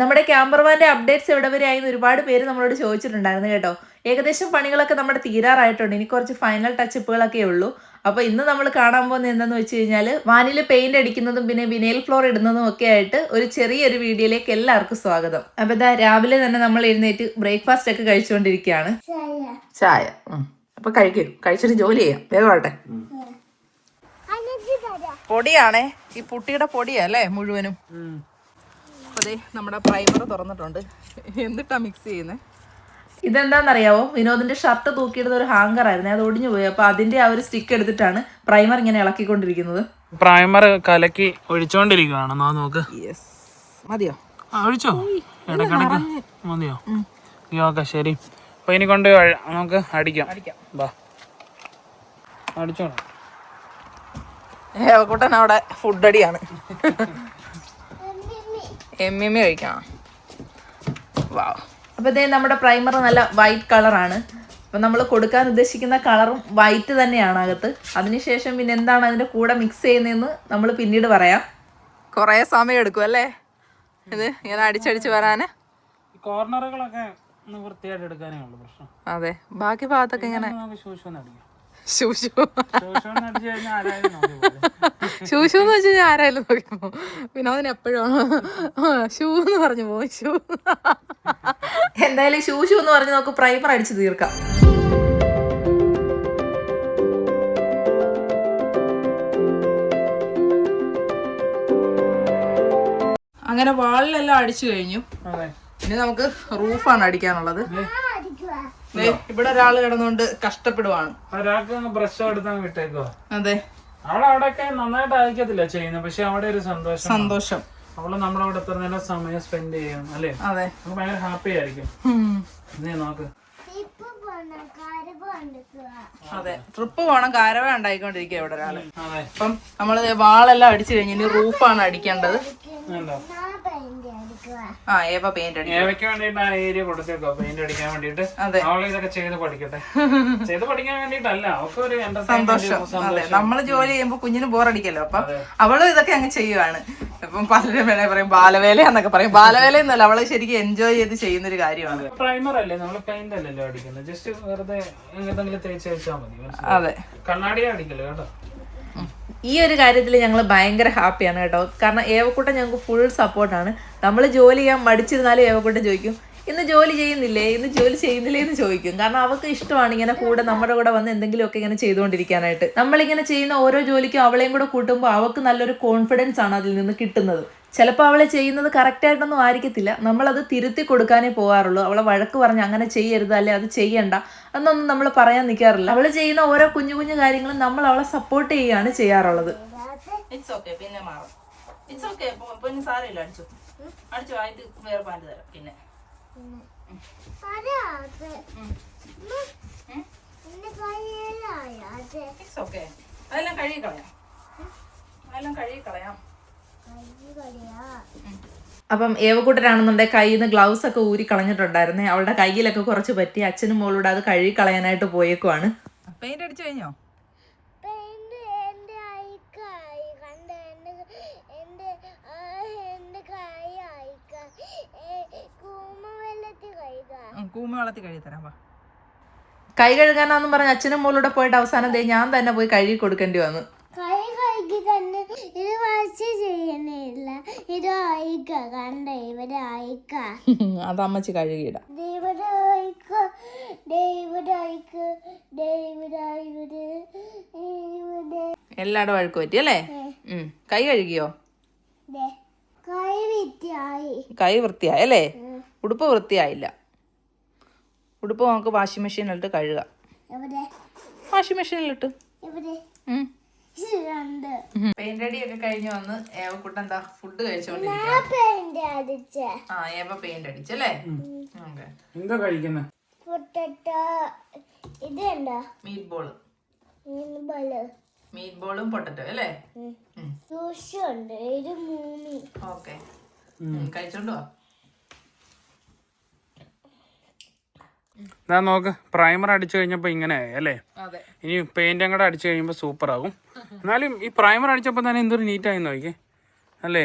നമ്മുടെ ക്യാമ്പർമാന്റെ അപ്ഡേറ്റ്സ് എവിടെ വരെ ആയി എന്ന് ഒരുപാട് പേര് നമ്മളോട് ചോദിച്ചിട്ടുണ്ടായിരുന്നു കേട്ടോ. ഏകദേശം പണികളൊക്കെ നമ്മുടെ തീരാറായിട്ടുണ്ട്. ഇനി കുറച്ച് ഫൈനൽ ടച്ചപ്പുകളൊക്കെ ഉള്ളൂ. അപ്പോൾ ഇന്ന് നമ്മൾ കാണാൻ പോകുന്നത് എന്താന്ന് വെച്ച് കഴിഞ്ഞാൽ വാനിൽ പെയിന്റ് അടിക്കുന്നതും പിന്നെ വിനൈൽ ഫ്ലോർ ഇടുന്നതും ഒക്കെ ആയിട്ട് ഒരു ചെറിയൊരു വീഡിയോയിലേക്ക് എല്ലാവർക്കും സ്വാഗതം. അപ്പോൾ ഇതാ രാവിലെ തന്നെ നമ്മൾ എഴുന്നേറ്റ് ബ്രേക്ക്ഫാസ്റ്റ് ഒക്കെ കഴിച്ചുകൊണ്ടിരിക്കുകയാണ് ചായ. അപ്പൊ കഴിക്കും. കഴിച്ചിട്ട് ജോലി ചെയ്യാം. വേഗം ആവട്ടെ പൊടിയാണേ. ഈ പുട്ടിയുടെ പൊടിയാ അല്ലേ മുഴുവനും? അതെ നമ്മുടെ പ്രൈമർ തുറന്നിട്ടുണ്ട്. എന്നിട്ടാ മിക്സ് ചെയ്യുന്നത് ഇതെന്താണെന്നറിയാവോ വിനോദിന്റെ ഷർട്ട് തൂക്കിയിടുന്ന ഒരു ഹാങ്കർ ആയിരുന്നു. അത് ഒടിഞ്ഞു പോയി. അപ്പൊ അതിന്റെ ആ ഒരു സ്റ്റിക്ക് എടുത്തിട്ടാണ് പ്രൈമർ ഇങ്ങനെ ഇളക്കിക്കൊണ്ടിരിക്കുന്നത്. പ്രൈമർ കലക്കി ഒഴിച്ചോണ്ടിരിക്കുകയാണ് നോക്ക്. യെസ് മതിയോ? ആ, ഒഴിച്ചോ? ഇടക്കിടക്ക് മതിയോ? ഓക്കെ ശരി. അപ്പൊ ഇനി കൊണ്ട് നമുക്ക് അടിക്കാം. അടിക്കാം. ബാ. അടിച്ചോളാം. ഏവക്കൂട്ടൻ അവിടെ ഫുഡ് അടിയാണ്. എം എം എ കഴിക്കണം? വാ അപ്പോൾ ഇതേ നമ്മുടെ പ്രൈമർ നല്ല വൈറ്റ് കളറാണ് അപ്പം നമ്മൾ കൊടുക്കാൻ ഉദ്ദേശിക്കുന്ന കളറും വൈറ്റ് തന്നെയാണ് അകത്ത്. അതിനുശേഷം പിന്നെ എന്താണ് അതിന്റെ കൂടെ മിക്സ് ചെയ്യുന്നതെന്ന് നമ്മൾ പിന്നീട് പറയാം. കുറേ സമയം എടുക്കും അല്ലേ? ഇത് ഇങ്ങനെ അടിച്ചടിച്ച് വരാൻ ഈ കോർണറുകളൊക്കെ ഒന്ന് വൃത്തിയായിട്ട് എടുക്കാനേ ഉള്ളൂ പ്രശ്നം. അതെ. ബാക്കി ഭാഗത്തൊക്കെ ഇങ്ങനെ ശൂശു. ശൂശു എന്ന് വെച്ച് കഴിഞ്ഞാൽ ആരായാലും നോക്കിയപ്പോ വിനോദിന് എപ്പോഴും ഷൂ എന്ന് പറഞ്ഞു പോകും ഷൂ എന്തായാലും ശൂശു എന്ന് പറഞ്ഞ് നമുക്ക് പ്രൈമർ അടിച്ചു തീർക്കാം. അങ്ങനെ വാളിലെല്ലാം അടിച്ചു കഴിഞ്ഞു. പിന്നെ ഇനി നമുക്ക് റൂഫാണ് അടിക്കാനുള്ളത്. ഇവിടെ ഒരാൾ കിടന്നുകൊണ്ട് കഷ്ടപ്പെടുവാണ്. ഒരാൾക്ക് ബ്രഷ് എടുത്താൽ വിട്ടേക്കോ അതെ. അവൾ അവിടെയൊക്കെ നന്നായിട്ട് അയക്കത്തില്ല ചെയ്യുന്നത് പക്ഷെ അവിടെ ഒരു സന്തോഷം സന്തോഷം. അവൾ നമ്മളവിടെ എത്ര നേരം സമയം സ്പെൻഡ് ചെയ്യും അല്ലേ? അതെ. നമുക്ക് ഭയങ്കര ഹാപ്പി ആയിരിക്കും. നീ നോക്ക്. അതെ. ട്രിപ്പ് പോണം കാരവ ഉണ്ടായിക്കൊണ്ടിരിക്കുക ഇവിടെ ഒരാൾ. അപ്പം നമ്മൾ വാളെല്ലാം അടിച്ചു കഴിഞ്ഞ് ഇനി റൂഫാണ് അടിക്കേണ്ടത്. ആ ഏവ പെയിന്റ് അടിക്കും. ഏവയ്ക്ക് വേണ്ടിട്ട് ആ ഏരിയ കൊടുത്തേക്കോ പെയിന്റ് അടിക്കാൻ വേണ്ടിട്ട്. ഇതൊക്കെ ചെയ്ത് പഠിക്കട്ടെ. ചെയ്ത് പഠിക്കാൻ വേണ്ടിട്ടല്ല അവൾക്ക് ഒരു സന്തോഷം. അതെ. നമ്മൾ ജോലി ചെയ്യുമ്പോ കുഞ്ഞിന് ബോറടിക്കല്ലോ അപ്പം അവൾ ഇതൊക്കെ അങ്ങ് ചെയ്യുവാണ്. ഇപ്പം പലരും വേണേ പറയും ബാലവേല എന്നൊക്കെ പറയും. ബാലവേല എന്നല്ല അവൾ ശരിക്കും എൻജോയ് ചെയ്ത് ചെയ്യുന്ന ഒരു കാര്യമാണ് പ്രൈമർ അല്ലേ? നമ്മൾ പെയിന്റ് അല്ലല്ലോ അടിക്കുന്നത്. ജസ്റ്റ് വെറുതെ എന്തെങ്കിലും തേച്ച് വെച്ചാൽ മതി. അതെ. കണ്ണാടി അടിക്കല്ലോ കേട്ടോ. ഈ ഒരു കാര്യത്തിൽ ഞങ്ങൾ ഭയങ്കര ഹാപ്പിയാണ് കേട്ടോ. കാരണം ഏവക്കൂട്ടം ഞങ്ങൾക്ക് ഫുൾ സപ്പോർട്ടാണ് നമ്മൾ ജോലി ചെയ്യാൻ മടിച്ചിരുന്നാലും ഏവക്കൂട്ടം ചോദിക്കും ഇന്ന് ജോലി ചെയ്യുന്നില്ലേ? ഇന്ന് ജോലി ചെയ്യുന്നില്ലേ എന്ന് ചോദിക്കും. കാരണം അവൾക്ക് ഇഷ്ടമാണ് ഇങ്ങനെ കൂടെ നമ്മുടെ കൂടെ വന്ന് എന്തെങ്കിലുമൊക്കെ ഇങ്ങനെ ചെയ്തുകൊണ്ടിരിക്കാനായിട്ട്. നമ്മളിങ്ങനെ ചെയ്യുന്ന ഓരോ ജോലിക്കും അവളെയും കൂടെ കൂട്ടുമ്പോൾ അവൾക്ക് നല്ലൊരു കോൺഫിഡൻസ് ആണ് അതിൽ നിന്ന് കിട്ടുന്നത്. ചിലപ്പോൾ അവളെ ചെയ്യുന്നത് കറക്റ്റായിട്ടൊന്നും ആയിരിക്കത്തില്ല. നമ്മളത് തിരുത്തി കൊടുക്കാനേ പോകാറുള്ളൂ അവളെ വഴക്ക് പറഞ്ഞ് അങ്ങനെ ചെയ്യരുത് അല്ലെ അത് ചെയ്യണ്ട എന്നൊന്നും നമ്മൾ പറയാൻ നിൽക്കാറില്ല അവൾ ചെയ്യുന്ന ഓരോ കുഞ്ഞു കുഞ്ഞു കാര്യങ്ങളും നമ്മൾ അവളെ സപ്പോർട്ട് ചെയ്യുകയാണ് ചെയ്യാറുള്ളത്. ഇറ്റ്സ് ഓക്കെ പിന്നെ മാറും. ഇറ്റ്സ് ഓക്കെ പിന്നെ സാരമില്ല. അടിച്ചു. അടിച്ചു ആയിട്ട് വേറെ പാന്റ് തരാം. പിന്നെ. അതെല്ലാം കഴുകി കളയാം അതെല്ലാം കഴുകി കളയാം അപ്പം ഏവക്കൂട്ടരാണെന്നുണ്ടെങ്കിൽ കയ്യിൽ നിന്ന് ഗ്ലൗസ് ഒക്കെ ഊരി കളഞ്ഞിട്ടുണ്ടായിരുന്നേ. അവളുടെ കയ്യിലൊക്കെ കുറച്ച് പറ്റി. അച്ഛനും മോളൂടെ അത് കഴുകി കളയാനായിട്ട് പോയേക്കുവാണ്. പെയിന്റ് അടിച്ചു കഴിഞ്ഞോ പെയിന്റ് എന്റെ അയക്കായി കണ്ട എന്റെ എന്റെ ആ, എന്റെ കൈ അയക്കാൻ കൂമ വെള്ളത്തിൽ കൈകാൻ കൂമ വെള്ളത്തിൽ കഴുകി തരാം വാ. കൈ കഴുകാനാന്നും പറഞ്ഞ അച്ഛനും മോളൂടെ പോയിട്ട് അവസാനം ദേ ഞാൻ തന്നെ പോയി കഴുകി കൊടുക്കേണ്ടി വന്നു. കൈ കഴുകി തന്നെ ഇത് വാശി ചെയ്യണില്ല. കണ്ട? അത് അമ്മച്ചി കഴുകിയിടാം. പറ്റി അല്ലേ? കൈ കഴുകിയോ? ദേ, കൈ വൃത്തിയായി. കൈ വൃത്തിയായി അല്ലേ? ഉടുപ്പ് വൃത്തിയായില്ല. ഉടുപ്പ് നമുക്ക് വാഷിംഗ് മെഷീനിലിട്ട് കഴുകാം. വാഷിംഗ് മെഷീനിലിട്ട് പെയിന്റ് അടിയൊക്കെ കഴിഞ്ഞ് വന്ന് എന്താ ഫുഡ് ആ കഴിച്ചോണ്ടിരിക്കുക പെയിന്റ് അടിച്ച. ആ ഏവ പെയിന്റ് അടിച്ചല്ലേ ഓക്കെ. എന്താ കഴിക്കുന്നത് ഇത് മീറ്റ് ബോൾ മീറ്റ് ബോളും പൊട്ടറ്റോ അല്ലേ? ഓക്കെ. കഴിച്ചോണ്ട് ഇതാ നോക്ക് പ്രൈമർ അടിച്ചു കഴിഞ്ഞപ്പോ ഇങ്ങനെ ആയി അല്ലേ ഇനി പെയിന്റ് കൂടെ അടിച്ചു കഴിയുമ്പോൾ സൂപ്പർ ആകും എന്നാലും ഈ പ്രൈമർ അടിച്ചപ്പോൾ തന്നെ എന്തൊരു നീറ്റായി നോക്കിയേ അല്ലേ?